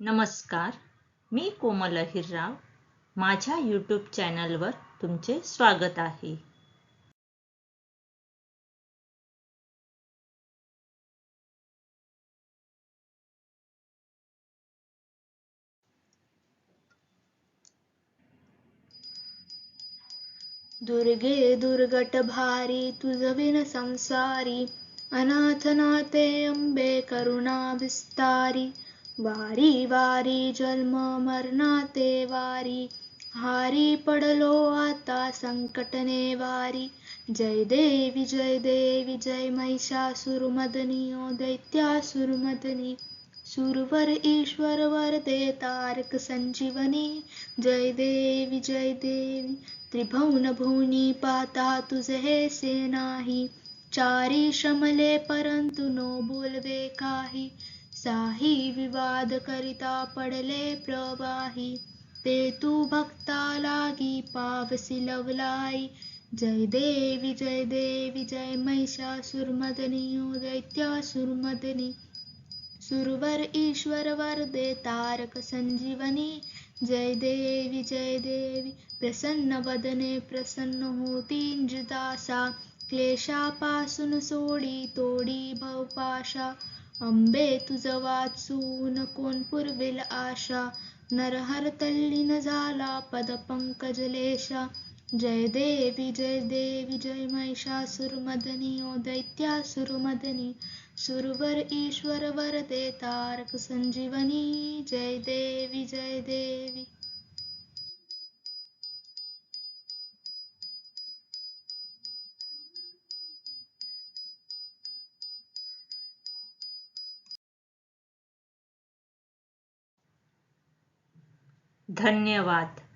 नमस्कार मी कोमल अहिरराव. माझ्या यूट्यूब चॅनलवर तुमचे स्वागत आहे. दुर्गे दुर्गट भारी तुझ विन संसारी. अनाथनाते अंबे करुणा विस्तारी. वारी वारी जन्म मरणाते वारी. हारी पडलो आता संकटने वारी. जय देवी जय देवी जय महिषासुरमदनी ओ दैत्यासुरमदनी सुरवर ईश्वर वरदे तारक संजीवनी. जय देवी जय देवी त्रिभुवन भुवनी पाता तुझे हे से नाही. चारी शमले परंतु नो बोलवे काही. साही विवाद करिता पडले प्रवाही. ते तू भक्ता लागी पावसी लवलाई जय देवी जय देवी जय महिषासुरमदनी दैत्यासुरमदनी सुरवर ईश्वर वरदे तारक संजीवनी. जय देवी जय देवी प्रसन्न वदने प्रसन्न होती दासा. क्लेशापासून सोडी तोडी भवपाशा अंबे तुझं वाचून कोण पुरविल आशा? नरहर तल्लीन झाला पद पंकजलेशा जय देवी जय देवी जय महिषासुरमदनी ओ दैत्यासुरमदनी सुरवर ईश्वर वरदे तारक संजीवनी. जय देवी जय देवी. धन्यवाद.